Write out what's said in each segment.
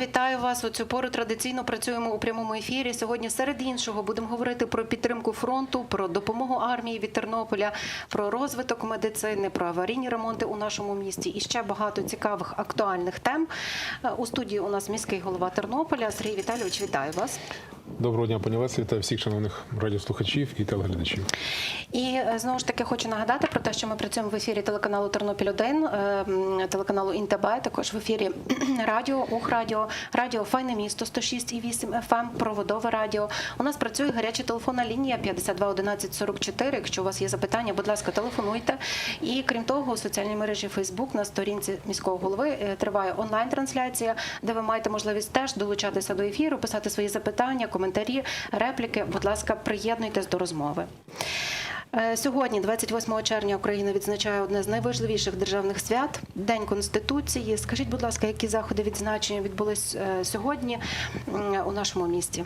Вітаю вас. У цю пору традиційно працюємо у прямому ефірі. Сьогодні, серед іншого, будемо говорити про підтримку фронту, про допомогу армії від Тернополя, про розвиток медицини, про аварійні ремонти у нашому місті і ще багато цікавих актуальних тем. Е, У студії у нас міський голова Тернополя Сергій Віталійович. Вітаю вас. Доброго дня, пані Лесі. Вітаю всіх шановних радіослухачів і телеглядачів. І е, знову ж таки хочу нагадати про те, що ми працюємо в ефірі телеканалу Тернопіль 1 телеканалу ІНТБ, також в ефірі радіо Ухрадіо, радіо Файне місто 106,8 FM, проводове радіо. У нас працює гаряча телефонна лінія 52 11 44. Якщо у вас є запитання, будь ласка, телефонуйте. І крім того, у соціальній мережі Facebook на сторінці міського голови е, триває онлайн-трансляція, де ви маєте можливість теж долучатися до ефіру, писати свої запитання, коментарі, репліки. Будь ласка, приєднуйтесь до розмови. Е, Сьогодні, 28 червня, Україна відзначає одне з найважливіших державних свят День Конституції. Скажіть, будь ласка, які заходи відзначення відбулись е, сьогодні у нашому місті?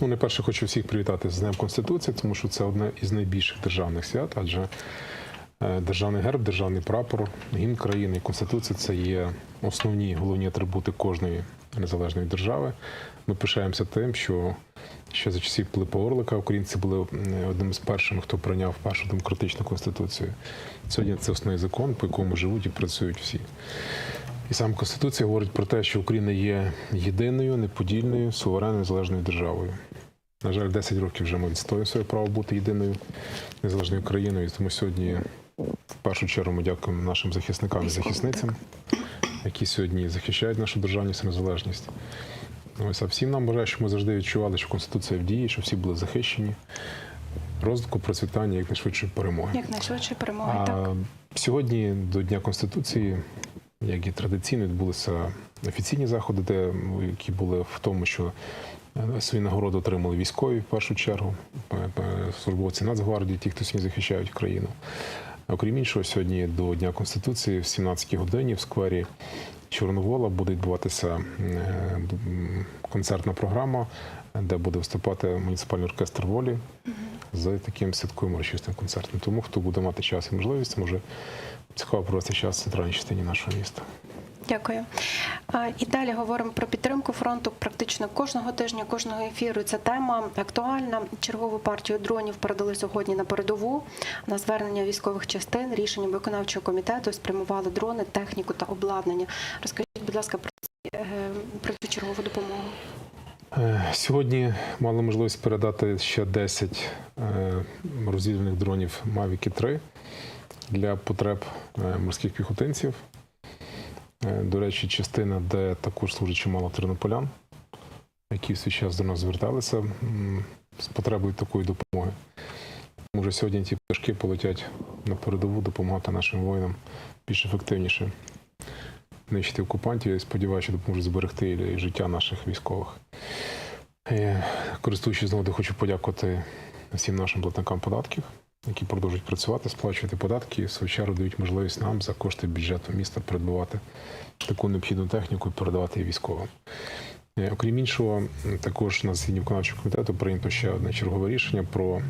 Ну, найперше хочу всіх привітати з Днем Конституції, тому що це одне із найбільших державних свят, адже е, державний герб, державний прапор, гімн країни і Конституція це є основні головні атрибути кожної незалежної держави. Ми пишаємося тим, що ще за часів Пилипа Орлика українці були одним з перших, хто прийняв першу демократичну конституцію. Сьогодні це основний закон, по якому живуть і працюють всі. І саме Конституція говорить про те, що Україна є єдиною, неподільною, суверенною, незалежною державою. На жаль, 10 років вже ми відстоюємо своє право бути єдиною незалежною країною. Тому сьогодні, в першу чергу, ми дякуємо нашим захисникам і захисницям, які сьогодні захищають нашу державність і незалежність. Ось, а всім нам бажаю, щоб ми завжди відчували, що Конституція в дії, що всі були захищені, розвитку, процвітання, якнайшвидшої перемоги. Якнайшвидше перемоги. Так. Сьогодні до Дня Конституції, як і традиційно, відбулися офіційні заходи, де які були в тому, що е, свої нагороди отримали військові в першу чергу, е, е, службовці Нацгвардії, ті, хто сьогодні захищають країну. Окрім іншого, сьогодні до Дня Конституції в 17 годині в сквері Чорновола буде відбуватися е, концертна програма, де буде виступати муніципальний оркестр волі з таким святковим урочистим концертом. Тому хто буде мати час і можливість, може цікаво провести час в центральній частині нашого міста. Дякую. І далі говоримо про підтримку фронту. Практично кожного тижня, кожного ефіру ця тема актуальна. Чергову партію дронів передали сьогодні на передову. На звернення військових частин рішенням виконавчого комітету спрямували дрони, техніку та обладнання. Розкажіть, будь ласка, про, е, про цю чергову допомогу. Е, Сьогодні мали можливість передати ще 10 е, розвідувальних дронів Mavic 3 для потреб морських піхотинців. Е, До речі, частина, де також служить чимало тернополян, які в свій час до нас зверталися з потребою такої допомоги. Вже сьогодні ті пташки полетять на передову допомагати нашим воїнам більш ефективніше нищити окупантів і сподіваюся, що допоможуть зберегти життя наших військових. Е, Користуючись з хочу подякувати всім нашим платникам податків, які продовжують працювати, сплачувати податки, і свою чергу дають можливість нам за кошти бюджету міста придбувати таку необхідну техніку і передавати її військовим. Е, Окрім іншого, також на засіданні виконавчого комітету прийнято ще одне чергове рішення про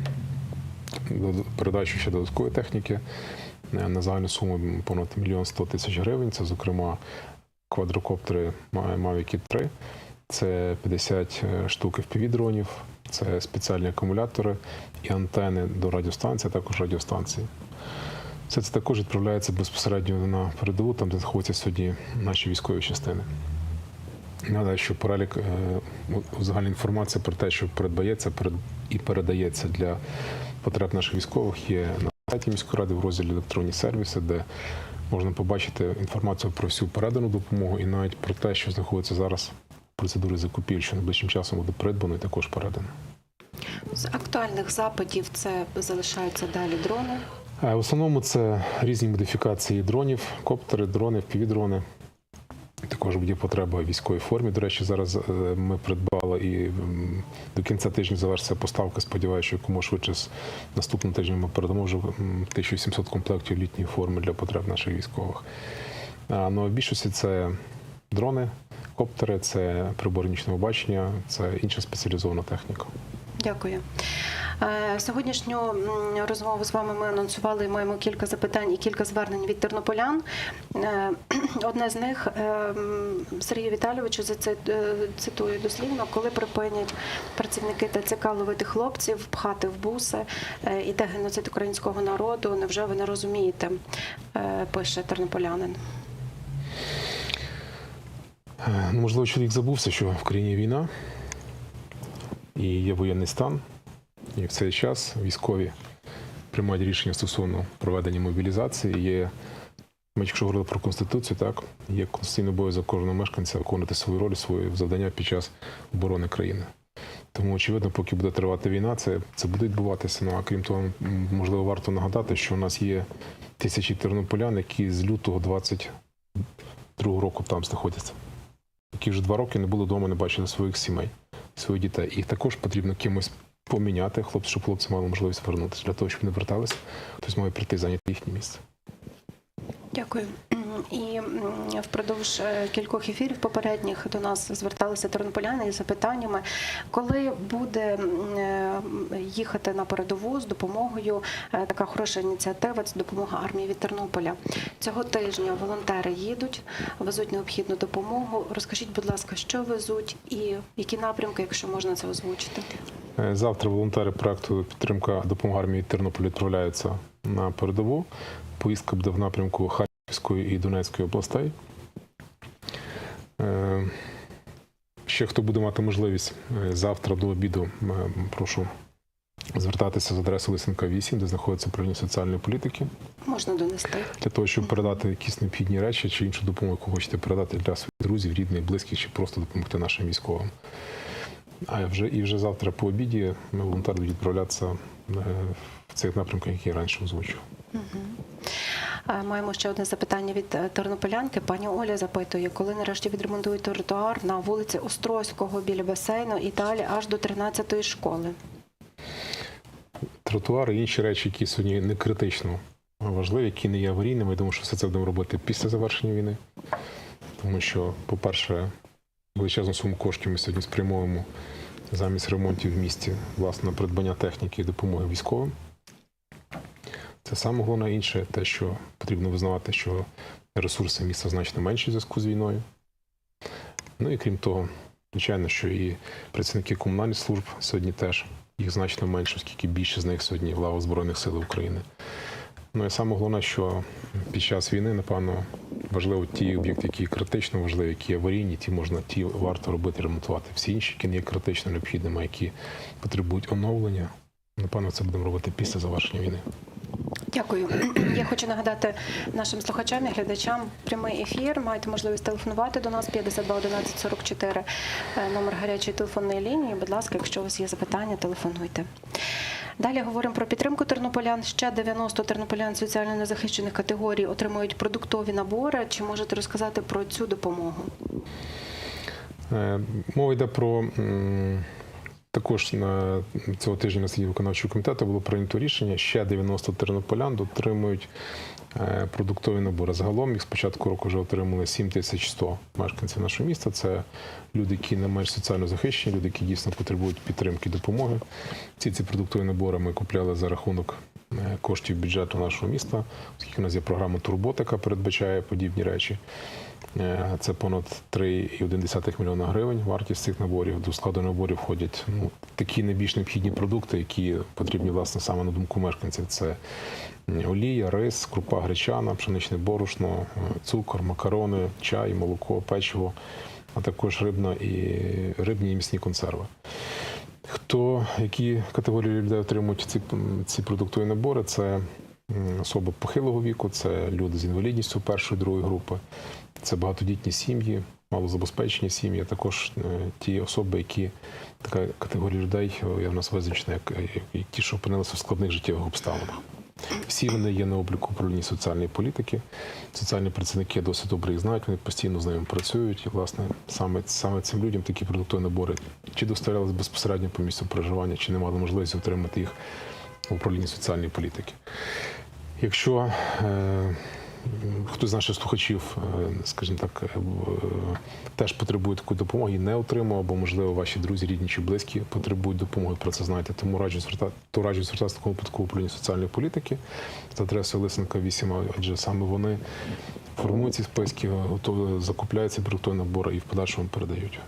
передачу ще додаткової техніки е, на загальну суму понад мільйон сто тисяч гривень. Це, зокрема, квадрокоптери Mavic 3, це 50 штук FPV-дронів, це спеціальні акумулятори і антени до радіостанції, а також радіостанції. Все це також відправляється безпосередньо на передову, там де знаходяться сьогодні наші військові частини. Нагадаю, що перелік е, загальна інформація про те, що передбається і передається для потреб наших військових, є на сайті міської ради в розділі електронні сервіси, де можна побачити інформацію про всю передану допомогу і навіть про те, що знаходиться зараз в процедурі закупівель, що найближчим часом буде придбано і також передано. З актуальних запитів це залишаються далі дрони. Е, В основному це різні модифікації дронів, коптери, дрони, впівдрони. Також є потреба в військовій формі. До речі, зараз е, ми придбали і до кінця тижня завершиться поставка. Сподіваюся, що якомога швидше з наступного тижня ми передамо вже м, 1700 комплектів літньої форми для потреб наших військових. А, Ну а в більшості це дрони, коптери, це прибори нічного бачення, це інша спеціалізована техніка. Дякую. Е, Сьогоднішню розмову з вами ми анонсували. Маємо кілька запитань і кілька звернень від тернополян. Е, Одне з них е, Сергію Віталійовичу заци- е, цитую дослівно, коли припинять працівники ТЦК ловити хлопців, пхати в буси, е, іде геноцид українського народу. Невже ви не розумієте? Пише тернополянин. Е, ну, Можливо, чоловік забувся, що в країні війна і є воєнний стан. І в цей час військові приймають рішення стосовно проведення мобілізації. Є, ми якщо говорили про конституцію, так є конституційний обов'язок кожного мешканця виконувати свою роль, своє завдання під час оборони країни. Тому, очевидно, поки буде тривати війна, це, це буде відбуватися. Ну а крім того, можливо, варто нагадати, що у нас є тисячі тернополян, які з лютого 22 року там знаходяться які вже два роки не були вдома, не бачили своїх сімей, своїх дітей. Їх також потрібно кимось поміняти, хлопці, щоб хлопці мали можливість повернутися. Для того, щоб вони верталися, хтось має прийти зайняти їхнє місце. Дякую. І впродовж е, кількох ефірів попередніх до нас зверталися тернополяни із запитаннями, коли буде е, їхати на передову з допомогою е, така хороша ініціатива, це допомога армії від Тернополя. Цього тижня волонтери їдуть, везуть необхідну допомогу. Розкажіть, будь ласка, що везуть і які напрямки, якщо можна це озвучити? Завтра волонтери проекту підтримка допомоги армії Тернополя відправляються на передову. Поїздка буде в напрямку і Донецької областей. Е, Ще хто буде мати можливість е, завтра до обіду, е, прошу звертатися з адресою Лисенка 8, де знаходиться управління соціальної політики. Можна донести. для того, щоб передати якісь необхідні речі чи іншу допомогу, яку хочете передати для своїх друзів, рідних, близьких, чи просто допомогти нашим військовим. А вже і вже завтра по обіді ми волонтери відправлятися в цих напрямках, які я раніше озвучив. Е, Маємо ще одне запитання від е, тернополянки. Пані Оля запитує, коли нарешті відремонтують тротуар на вулиці Острозького біля басейну і далі аж до 13-ї школи. Тротуари і інші речі, які сьогодні не критично важливі, які не є аварійними. Я думаю, що все це будемо робити після завершення війни. Тому що, по-перше, величезну суму коштів ми сьогодні спрямовуємо замість ремонтів в місті, власне, придбання техніки і допомоги військовим. Це саме головне інше, те, що потрібно визнавати, що ресурси міста значно менші в зв'язку з війною. Ну і крім того, звичайно, що і працівники комунальних служб сьогодні теж їх значно менше, оскільки більше з них сьогодні в лавах Збройних сил України. Ну і саме головне, що під час війни, напевно, важливо ті об'єкти, які критично важливі, які аварійні, ті можна, ті варто робити, ремонтувати. Всі інші, які не є критично необхідними, які потребують оновлення, напевно, це будемо робити після завершення війни. Дякую. Я хочу нагадати нашим слухачам і глядачам прямий ефір. Маєте можливість телефонувати до нас 52 11 44, е, номер гарячої телефонної лінії. Будь ласка, якщо у вас є запитання, телефонуйте. Далі говоримо про підтримку тернополян. Ще 90 тернополян соціально незахищених категорій отримують продуктові набори. Чи можете розказати про цю допомогу? Е, Мова йде про також на цього тижня на сесії виконавчого комітету було прийнято рішення. Ще 90 тернополян отримують е, продуктові набори. Загалом їх з початку року вже отримали 7100 мешканців нашого міста. Це люди, які не менш соціально захищені, люди, які дійсно потребують підтримки допомоги. Ці ці продуктові набори ми купляли за рахунок е, коштів бюджету нашого міста, оскільки у нас є програма Турбота, передбачає подібні речі. Е, Це понад 3,1 мільйона гривень вартість цих наборів. До складу наборів входять ну, такі найбільш необхідні продукти, які потрібні власне саме на думку мешканців. Це олія, рис, крупа гречана, пшеничне борошно, е, цукор, макарони, чай, молоко, печиво, а також рибна і рибні і місні консерви. Хто які категорії людей отримують ці, ці продуктові набори? Це особи похилого віку, це люди з інвалідністю першої другої групи, це багатодітні сім'ї, малозабезпечені сім'ї, а також е, ті особи, які така категорія людей е, в нас визначена, як, як ті, що опинилися в складних життєвих обставинах. Всі вони є на обліку управління соціальної політики. Соціальні працівники досить добре їх знають, вони постійно з ними працюють. І, власне, саме, саме цим людям такі продуктові набори чи доставлялися безпосередньо по місцю проживання, чи не мали можливості отримати їх в управлінні соціальної політики. Якщо е, хтось з наших слухачів, е, скажімо так, е, теж потребує такої допомоги не отримав, або, можливо, ваші друзі, рідні чи близькі потребують допомоги, про це знаєте. Тому раджу звертати, то раджу звертатися такому випадку управління соціальної політики за адресою Лисенка 8, адже саме вони формують ці списки, готові, закупляють ці продуктові набори і в подальшому передають.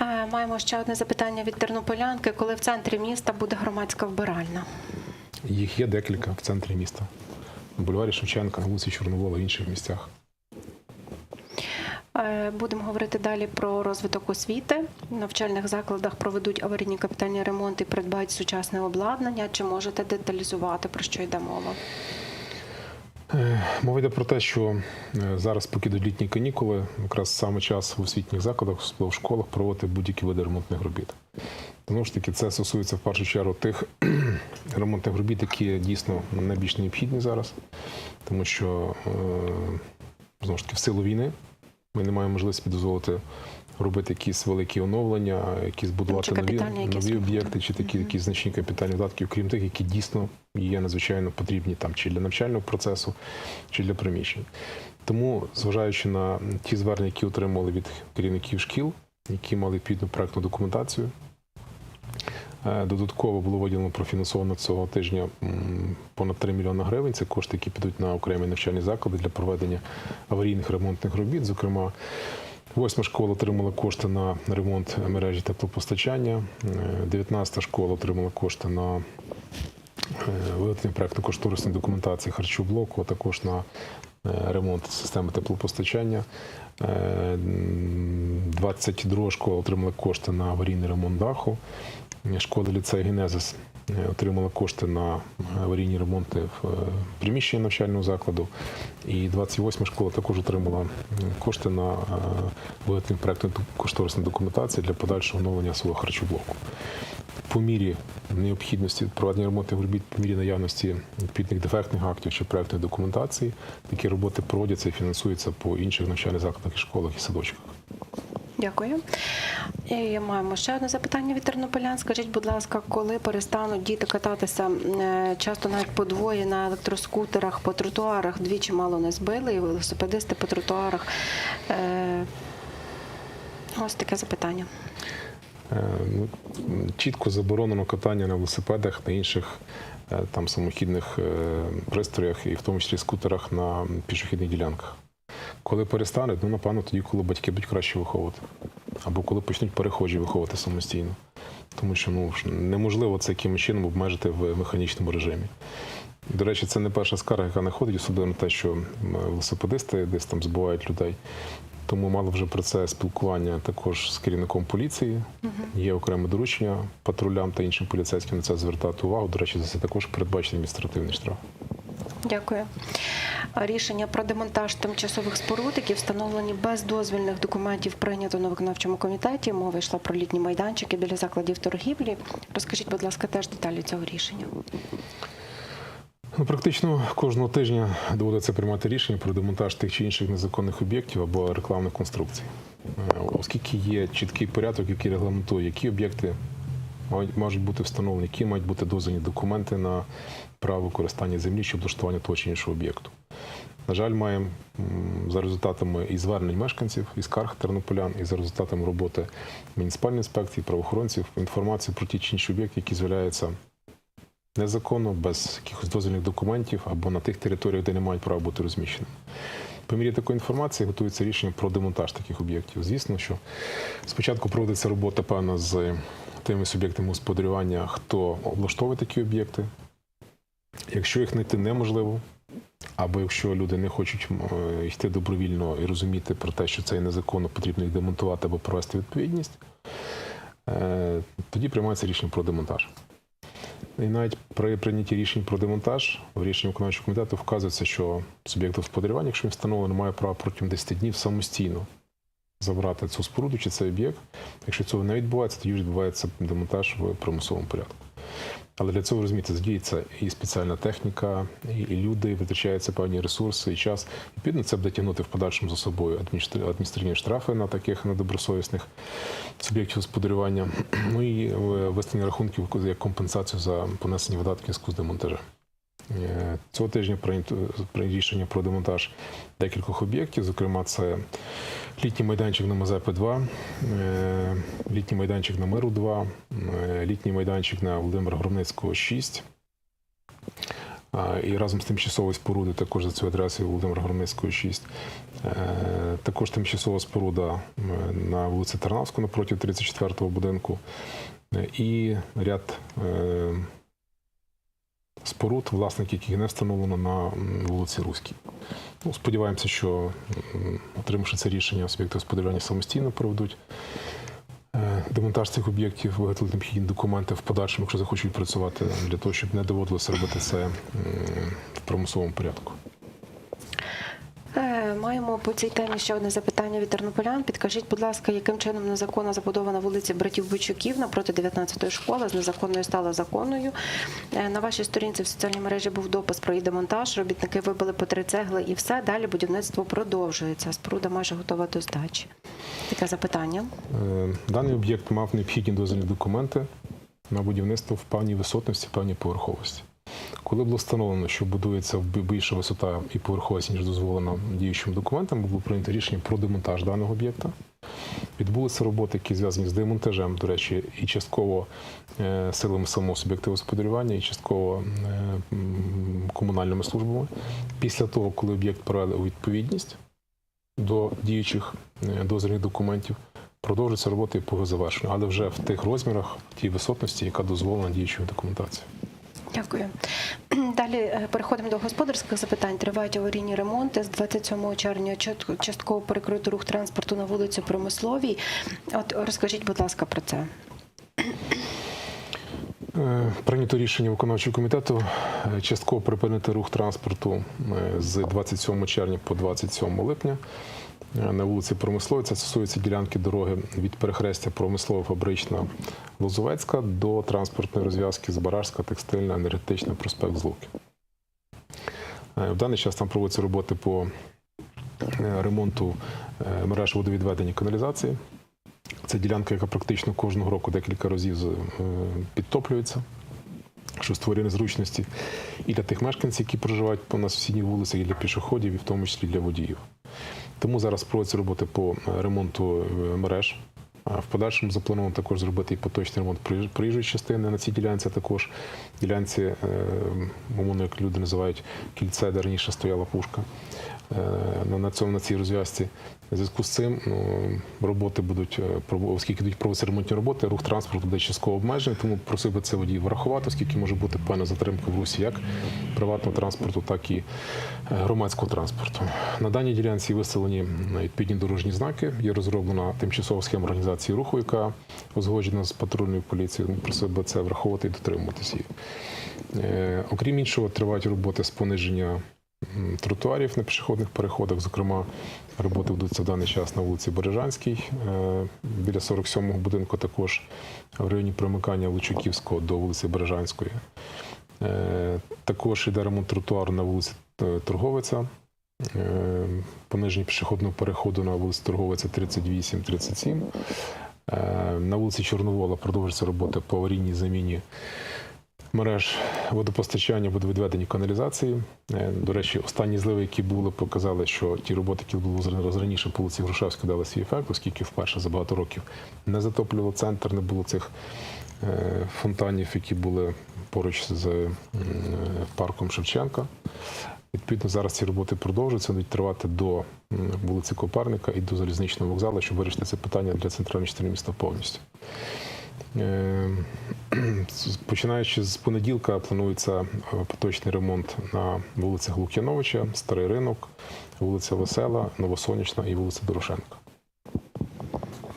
Е, Маємо ще одне запитання від тернополянки. Коли в центрі міста буде громадська вбиральна? Їх є декілька в центрі міста. На бульварі Шевченка, на вулиці Чорновола, інших місцях. Е, Будемо говорити далі про розвиток освіти. В навчальних закладах проведуть аварійні капітальні ремонти придбають сучасне обладнання. Чи можете деталізувати про що йде мова? Е, Мова йде про те, що е, зараз, поки йдуть літні канікули, якраз саме час в освітніх закладах, в школах, проводити будь-які види ремонтних робіт. Знову ж таки, це стосується в першу чергу тих ремонтних робіт, які дійсно найбільш необхідні зараз, тому що е, знову ж таки в силу війни ми не маємо можливості дозволити робити якісь великі оновлення, якісь будувати нові, якісь нові об'єкти, чи такі якісь значні капітальні видатки, окрім тих, які дійсно є надзвичайно потрібні там чи для навчального процесу, чи для приміщень. Тому, зважаючи на ті звернення, які отримали від керівників шкіл, які мали відповідну проектну документацію, е, додатково було виділено профінансовано цього тижня понад 3 мільйони гривень. Це кошти, які підуть на окремі навчальні заклади для проведення аварійних ремонтних робіт. Зокрема, Восьма школа отримала кошти на ремонт мережі теплопостачання. Е, 19-та школа отримала кошти на е, виготовлення проекту кошторисної документації харчоблоку, а також на е, ремонт системи теплопостачання. Е, 22 школа отримала кошти на аварійний ремонт даху. Школа ліцей Генезис отримала кошти на аварійні ремонти в е, приміщенні навчального закладу. І 28 школа також отримала кошти на е, виготовлення проектної кошторисної документації для подальшого оновлення свого харчоблоку. По мірі необхідності проведення ремонтних робіт, по мірі наявності відповідних дефектних актів чи проектної документації, такі роботи проводяться і фінансуються по інших навчальних закладах і школах і садочках. Дякую. І маємо ще одне запитання від тернополян. Скажіть, будь ласка, коли перестануть діти кататися е, часто навіть по двоє на електроскутерах по тротуарах, двічі мало не збили, і велосипедисти по тротуарах. Е, Ось таке запитання. Е, ну, чітко заборонено катання на велосипедах, на інших там самохідних пристроях, і в тому числі скутерах на пішохідних ділянках. Коли перестануть, ну напевно, тоді, коли батьки будуть краще виховувати, або коли почнуть перехожі виховувати самостійно. Тому що ну неможливо це якимось чином обмежити в механічному режимі. До речі, це не перша скарга, яка находить, особливо на те, що велосипедисти десь там збивають людей. Тому мали вже про це спілкування також з керівником поліції. Є окреме доручення патрулям та іншим поліцейським на це звертати увагу. До речі, за це також передбачений адміністративний штраф. Дякую. Рішення про демонтаж тимчасових споруд, які встановлені без дозвільних документів, прийнято на виконавчому комітеті. Мова йшла про літні майданчики біля закладів торгівлі. Розкажіть, будь ласка, теж деталі цього рішення. Практично кожного тижня доводиться приймати рішення про демонтаж тих чи інших незаконних об'єктів або рекламних конструкцій, Е, оскільки є чіткий порядок, який регламентує, які об'єкти можуть бути встановлені, які мають бути дозвані документи на право використання землі чи облаштування того чи іншого об'єкту. На жаль, маємо за результатами і звернень мешканців, і скарг тернополян, і за результатами роботи муніципальної інспекції, правоохоронців, інформацію про ті чи інші об'єкти, які з'являються незаконно, без якихось дозвільних документів або на тих територіях, де не мають права бути розміщені. По мірі такої інформації готується рішення про демонтаж таких об'єктів. Звісно, що спочатку проводиться робота певна з тими суб'єктами господарювання, хто облаштовує такі об'єкти. Якщо їх знайти неможливо, або якщо люди не хочуть е, йти добровільно і розуміти про те, що це незаконно, потрібно їх демонтувати або провести відповідність, е, тоді приймається рішення про демонтаж. І навіть при прийнятті рішень про демонтаж в рішенні виконавчого комітету вказується, що суб'єкт господарювання, якщо він встановлено, має право протягом 10 днів самостійно забрати цю споруду чи цей об'єкт. Якщо цього не відбувається, тоді відбувається демонтаж в примусовому порядку. Але для цього розумієте, задіється і спеціальна техніка, і, люди, витрачаються певні ресурси і час. Відповідно, це буде тягнути в подальшому за собою адміністративні штрафи на таких недобросовісних суб'єктів господарювання. Ну і е, виставлення рахунків як компенсацію за понесені видатки в зв'язку з демонтажем. Е, Цього тижня прийнято рішення про демонтаж декількох об'єктів. Зокрема, це літній майданчик на Мазепи 2, е, літній майданчик на Миру 2, е, літній майданчик на Володимира Громницького 6. І разом з тимчасовою споруди також за цю адресою Володимира Громницького 6. Е, Також тимчасова споруда на вулиці Тарнавську напроти 34-го будинку. І ряд споруд, власник яких не встановлено на вулиці Руській. Ну, сподіваємося, що отримавши це рішення, суб'єкти господарювання самостійно проведуть е, демонтаж цих об'єктів, виготовити необхідні документи в подальшому, якщо захочуть працювати, для того, щоб не доводилося робити це в примусовому порядку. Маємо по цій темі ще одне запитання від тернополян. Підкажіть, будь ласка, яким чином незаконно забудована вулиця братів Бойчуків напроти 19-ї школи з незаконною стала законною. Е, На вашій сторінці в соціальній мережі був допис про її демонтаж. Робітники вибили по три цегли і все. Далі будівництво продовжується. Споруда майже готова до здачі. Таке запитання. Е, Даний об'єкт мав необхідні дозвільні документи на будівництво в певній висотності, певній поверховості. Коли було встановлено, що будується більша висота і поверховість, ніж дозволено діючим документам, було прийнято рішення про демонтаж даного об'єкта. Відбулися роботи, які зв'язані з демонтажем, до речі, і частково е, силами самого суб'єкта господарювання, і частково е, комунальними службами. Після того, коли об'єкт привели у відповідність до діючих е, дозвільних документів, продовжуються роботи по його завершенню, але вже в тих розмірах, тій висотності, яка дозволена діючою документацією. Дякую. Далі е, переходимо до господарських запитань. Тривають аварійні ремонти. З 27 червня частково перекрито рух транспорту на вулицю Промисловій. От розкажіть, будь ласка, про це. Е, Прийнято рішення виконавчого комітету е, частково припинити рух транспорту з 27 червня по 27 липня на вулиці Промисловій. Це стосується ділянки дороги від перехрестя промислова фабрична Лозовецька до транспортної розв'язки з Барашська, текстильна, енергетична, проспект Злуки. Е, В даний час там проводяться роботи по е, ремонту е, мереж водовідведення каналізації. Це ділянка, яка практично кожного року декілька разів е, підтоплюється, що створює незручності і для тих мешканців, які проживають на сусідніх вулицях, і для пішоходів, і в тому числі для водіїв. Тому зараз проводяться роботи по е, ремонту е, мереж. В подальшому заплановано також зробити і поточний ремонт проїжджої частини на цій ділянці, також ділянці, е, умовно, як люди називають кільце, де раніше стояла пушка на, на цьому на цій розв'язці. Зв'язку з цим ну, роботи будуть, е, оскільки проводитися ремонтні роботи, рух транспорту буде частково обмежений, тому просив би це водій врахувати, оскільки може бути певна затримка в русі як приватного транспорту, так і е, громадського транспорту. На даній ділянці виставлені відповідні дорожні знаки. Є розроблена тимчасова схема організації руху, яка узгоджена з патрульною поліцією. Просив би це враховувати і дотримуватися. Е, Окрім іншого, тривають роботи з пониження тротуарів на пішохідних переходах. Зокрема, роботи ведуться в даний час на вулиці Бережанській, е, біля 47-го будинку, також в районі примикання Лучуківського до вулиці Бережанської. Е, Також йде ремонт тротуару на вулиці е, Торговиця. Пониження пішохідного переходу на вулиці Торговиця 38-37. Е, На вулиці Чорновола продовжуються роботи по аварійній заміні мереж водопостачання, водовідведення каналізації. Е, До речі, останні зливи, які були, показали, що ті роботи, які були раніше по вулиці Грушевська, дали свій ефект, оскільки вперше за багато років не затоплював центр, не було цих е, фонтанів, які були поруч з е, парком Шевченка. Відповідно, зараз ці роботи продовжуються, будуть тривати до вулиці Коперника і до залізничного вокзалу, щоб вирішити це питання для центральної частини міста повністю. Е, Починаючи з понеділка, планується е, поточний ремонт на вулицях Лук'яновича, Старий ринок, вулиця Весела, Новосонячна і вулиця Дорошенка.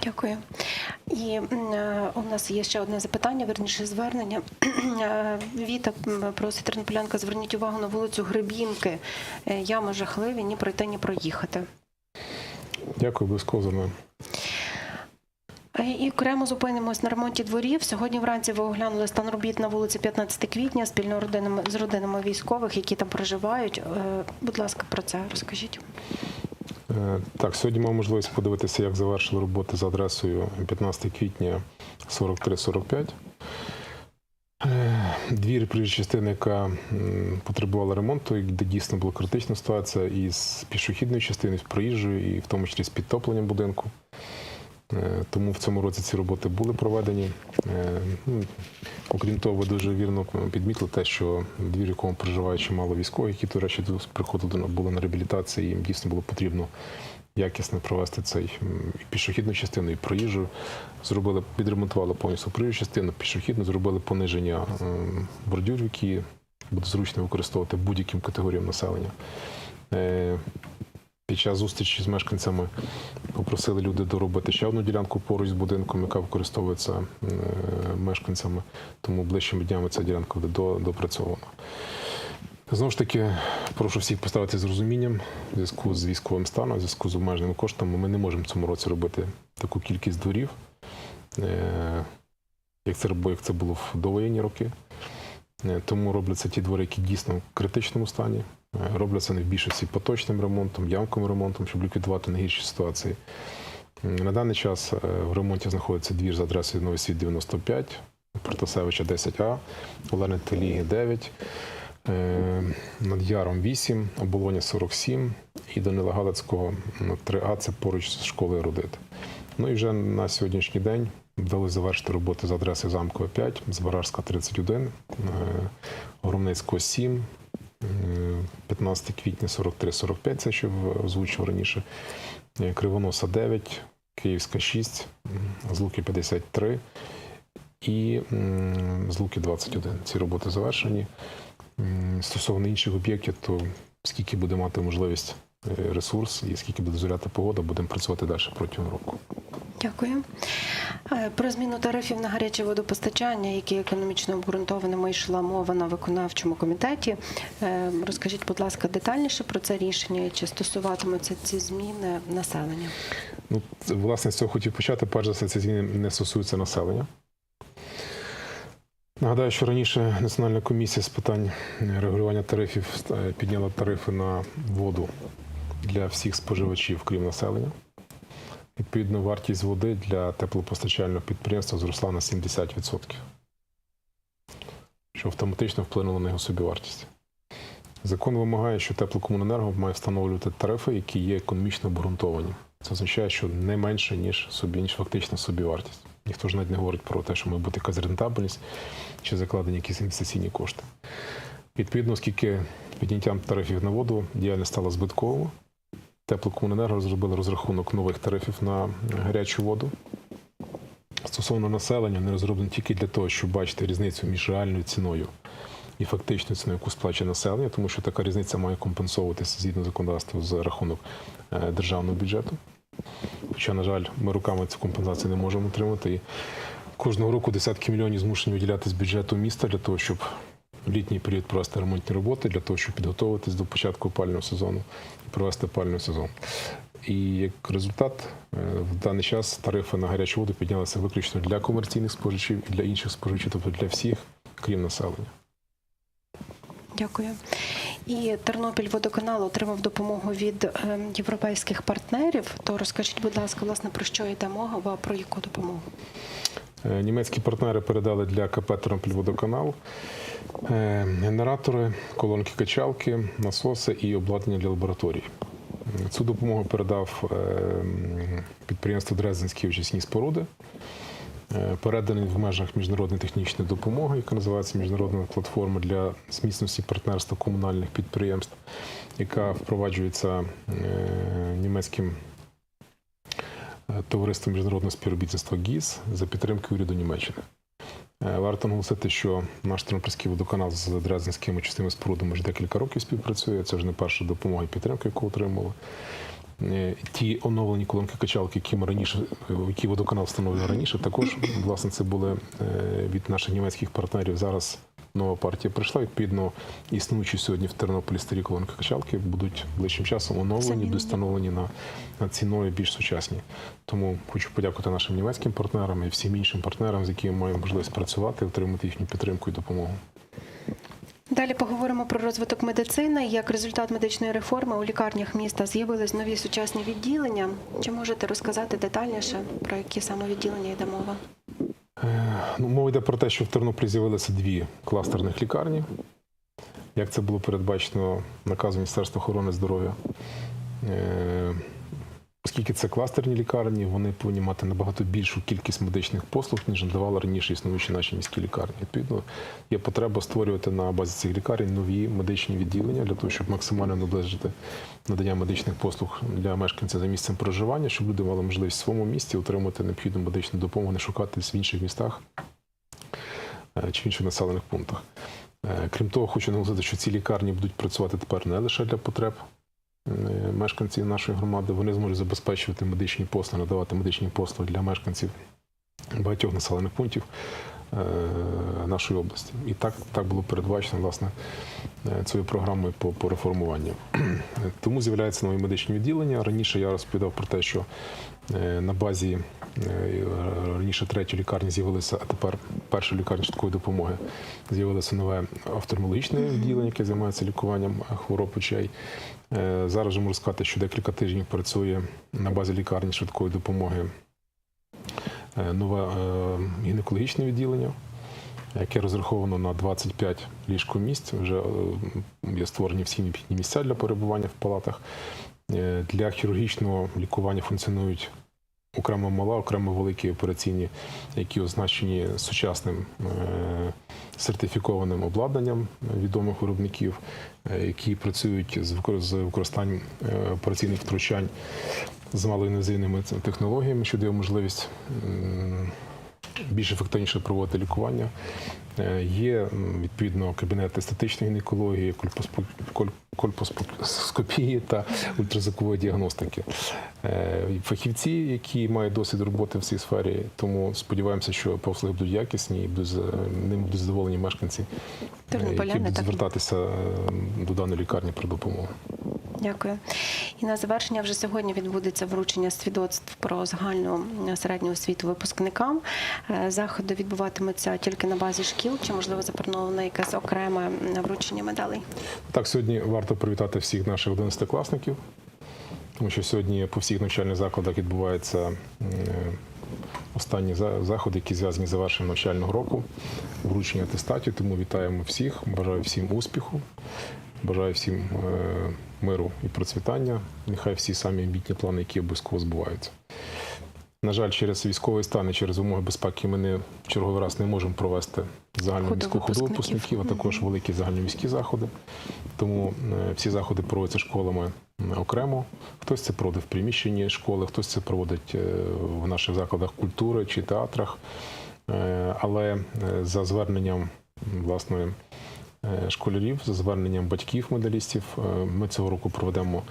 Дякую. І е, у нас є ще одне запитання, верніше звернення. Віта просить тернополянка, зверніть увагу на вулицю Гребінки. Е, Ями жахливі, ні пройти, ні проїхати. Дякую, обов'язково звернемо. Е, І окремо зупинимось на ремонті дворів. Сьогодні вранці ви оглянули стан робіт на вулиці 15 квітня спільно родинами з родинами військових, які там проживають. Е, Будь ласка, про це розкажіть. Е, Так, сьогодні мав можливість подивитися, як завершили роботи за адресою 15 квітня 4345. Е, Двір приїжджої частини, яка потребувала ремонту, де дійсно була критична ситуація і з пішохідною частиною, з проїжджою, і в тому числі з підтопленням будинку. Е, Тому в цьому році ці роботи були проведені. Е, ну, Окрім того, ви дуже вірно підмітили те, що двір, якому проживає чимало військових, які, до речі, приходили до нас, були на реабілітації, їм дійсно було потрібно якісно провести цей пішохідну частину, і проїжджу. Зробили, відремонтували повністю проїжджу частину, пішохідну, зробили пониження ем, бордюрів, які буде зручно використовувати будь-яким категоріям населення. Під час зустрічі з мешканцями попросили люди доробити ще одну ділянку поруч з будинком, яка використовується е, мешканцями. Тому ближчими днями ця ділянка буде допрацьована. Знову ж таки, прошу всіх поставити з розумінням в зв'язку з військовим станом, в зв'язку з обмеженими коштами. Ми не можемо в цьому році робити таку кількість дворів, е, як це як це було в довоєнні роки. Е, Тому робляться ті двори, які дійсно в критичному стані. Е, Робляться не в більшості поточним ремонтом, ямковим ремонтом, щоб ліквідувати найгірші ситуації. На даний час е, в ремонті знаходиться двір за адресою Новий Світ 95, Протасевича 10А, Олени Теліги 9, е, над Яром 8, Оболоня 47 і Данила Галицького 3А це поруч з школою Родит. Ну і вже на сьогоднішній день вдалося завершити роботи за адресою Замкова 5, Збаражська 31, е, Громницького 7, е, 15 квітня 43-45, це ще озвучив раніше. Е, Кривоноса 9, Київська 6, Злуки 53 і Злуки 21. Ці роботи завершені. Стосовно інших об'єктів, то скільки буде мати можливість е, ресурс і скільки буде дозволяти погода, будемо працювати далі протягом року. Дякую. Е, Про зміну тарифів на гаряче водопостачання, які економічно обґрунтованими йшла мова на виконавчому комітеті. Е, Розкажіть, будь ласка, детальніше про це рішення і чи стосуватимуться ці зміни населення? Ну, власне, з цього хотів почати. Перш за все, ці зміни не стосуються населення. Нагадаю, що раніше Національна комісія з питань е, регулювання тарифів е, підняла тарифи на воду для всіх споживачів, крім населення. Відповідно, вартість води для теплопостачального підприємства зросла на 70%, що автоматично вплинуло на його собівартість. Закон вимагає, що теплокомуненерго має встановлювати тарифи, які є економічно обґрунтовані. Це означає, що не менше, ніж собі, ніж фактична собівартість. Ніхто ж навіть не говорить про те, що має бути якась рентабельність чи закладені якісь інвестиційні кошти. Відповідно, оскільки підняттям тарифів на воду діяльність стала збитковою, теплокомуненерго зробили розрахунок нових тарифів на гарячу воду. Стосовно населення, вони розроблені тільки для того, щоб бачити різницю між реальною ціною і фактичною ціною, яку сплачує населення, тому що така різниця має компенсовуватися згідно законодавства за рахунок е, державного бюджету. Хоча, на жаль, ми руками цю компенсацію не можемо отримати. І кожного року десятки мільйонів змушені виділяти з бюджету міста для того, щоб в літній період провести ремонтні роботи, для того, щоб підготуватись до початку опального сезону і провести опальний сезон. І як результат, е, в даний час тарифи на гарячу воду піднялися виключно для комерційних споживачів і для інших споживачів, тобто для всіх, крім населення. Дякую. І Тернопіль водоканал отримав допомогу від е, європейських партнерів. То розкажіть, будь ласка, власне про що йде мова, про яку допомогу? Е, Німецькі партнери передали для КП «Тернопільводоканал» е, генератори, колонки качалки, насоси і обладнання для лабораторій. Цю допомогу передав е, підприємство Дрезденські очисні споруди. Переданий в межах міжнародної технічної допомоги, яка називається Міжнародна платформа для зміцності партнерства комунальних підприємств, яка впроваджується німецьким е, товариством міжнародного співробітництва ГІС за підтримки уряду Німеччини. Е, Варто наголосити, що наш Тернопільський водоканал з Дрезденськими частинами спорудами вже декілька років співпрацює. Це вже не перша допомога і підтримка, яку отримали. Е, Ті оновлені колонки качалки, які ми раніше, які водоканал встановив раніше, також власне це були від наших німецьких партнерів. Зараз нова партія прийшла. Відповідно, існуючі сьогодні в Тернополі старі колонки качалки будуть ближчим часом оновлені, встановлені на, на ці нові більш сучасні. Тому хочу подякувати нашим німецьким партнерам і всім іншим партнерам, з якими маємо можливість працювати, отримати їхню підтримку і допомогу. Далі поговоримо про розвиток медицини. Як результат медичної реформи у лікарнях міста з'явились нові сучасні відділення. Чи можете розказати детальніше про які саме відділення йде мова? Ну, мова йде про те, що в Тернополі з'явилися дві кластерних лікарні. Як це було передбачено наказом Міністерства охорони здоров'я. Оскільки це кластерні лікарні, вони повинні мати набагато більшу кількість медичних послуг, ніж надавали раніше існуючі наші міські лікарні. Відповідно, є потреба створювати на базі цих лікарень нові медичні відділення для того, щоб максимально наближити надання медичних послуг для мешканців за місцем проживання, щоб люди мали можливість в своєму місті отримати необхідну медичну допомогу, не шукати в інших містах е, чи в інших населених пунктах. Е, Крім того, хочу наголосити, що ці лікарні будуть працювати тепер не лише для потреб е, мешканців нашої громади, вони зможуть забезпечувати медичні послуги, надавати медичні послуги для мешканців багатьох населених пунктів е, нашої області. І так, так було передбачено власне е, цією програмою по, по реформуванню. Тому з'являються нові медичні відділення. Раніше я розповідав про те, що на базі раніше третьої лікарні з'явилися, а тепер перша лікарня швидкої допомоги. З'явилося нове офтальмологічне відділення, яке займається лікуванням хвороб очей. Е, Зараз же можу сказати, що декілька тижнів працює на базі лікарні швидкої допомоги е, нове е, гінекологічне відділення, яке розраховано на 25 ліжкомісць. Вже є створені всі необхідні місця для перебування в палатах. Для хірургічного лікування функціонують окремо мала, окремо великі операційні, які означені сучасним е, сертифікованим обладнанням відомих виробників, е, які працюють з викор- використанням е, операційних втручань з малоінвазивними технологіями, що дає можливість більш ефективніше проводити лікування. Е, Є відповідно кабінет естетичної гінекології, кольпоскопії та ультразвукової діагностики. Е, Фахівці, які мають досвід роботи в цій сфері, тому сподіваємося, що послуги будуть якісні і будуть, ними будуть задоволені мешканці, які будуть звертатися до даної лікарні про допомогу. Дякую. І на завершення вже сьогодні відбудеться вручення свідоцтв про загальну е, середню освіту випускникам. Е, Заходи відбуватимуться тільки на базі шкіл, чи можливо заплановано якесь окреме вручення медалей? Так, сьогодні варто привітати всіх наших 11-класників, тому що сьогодні по всіх навчальних закладах відбуваються е, останні за- заходи, які зв'язані з завершенням навчального року, вручення атестатів. Тому вітаємо всіх, бажаю всім успіху, бажаю всім миру і процвітання. Нехай всі самі амбітні плани, які обов'язково збуваються. На жаль, через військовий стан і через вимоги безпеки ми не в черговий раз не можемо провести загальну міську ходу випускників. а також великі загальноміські заходи. Тому е, всі заходи проводяться школами окремо. Хтось це проводить в приміщенні школи, хтось це проводить е, в наших закладах культури чи театрах. Е, Але е, за зверненням власне е, школярів, за зверненням батьків медалістів, е, ми цього року проведемо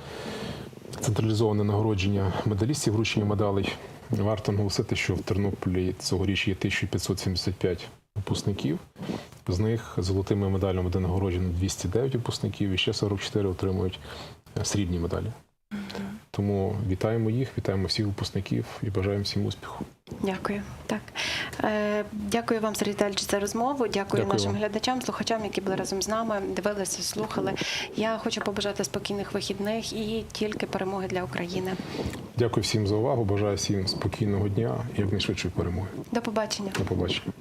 централізоване нагородження медалістів, вручення медалей. Варто наголосити, що в Тернополі цьогоріч є 1575 випускників. З них золотими медалями буде нагороджено 209 випускників і ще 44 отримують е, срібні медалі. Тому вітаємо їх, вітаємо всіх випускників і бажаємо всім успіху. Дякую. Так е, дякую вам, Сергій Віталійович, за розмову. Дякую, Дякую нашим вам. глядачам, слухачам, які були разом з нами, дивилися, слухали. Я хочу побажати спокійних вихідних і тільки перемоги для України. Дякую всім за увагу. Бажаю всім спокійного дня і якнайшвидшої перемоги. До побачення. До побачення.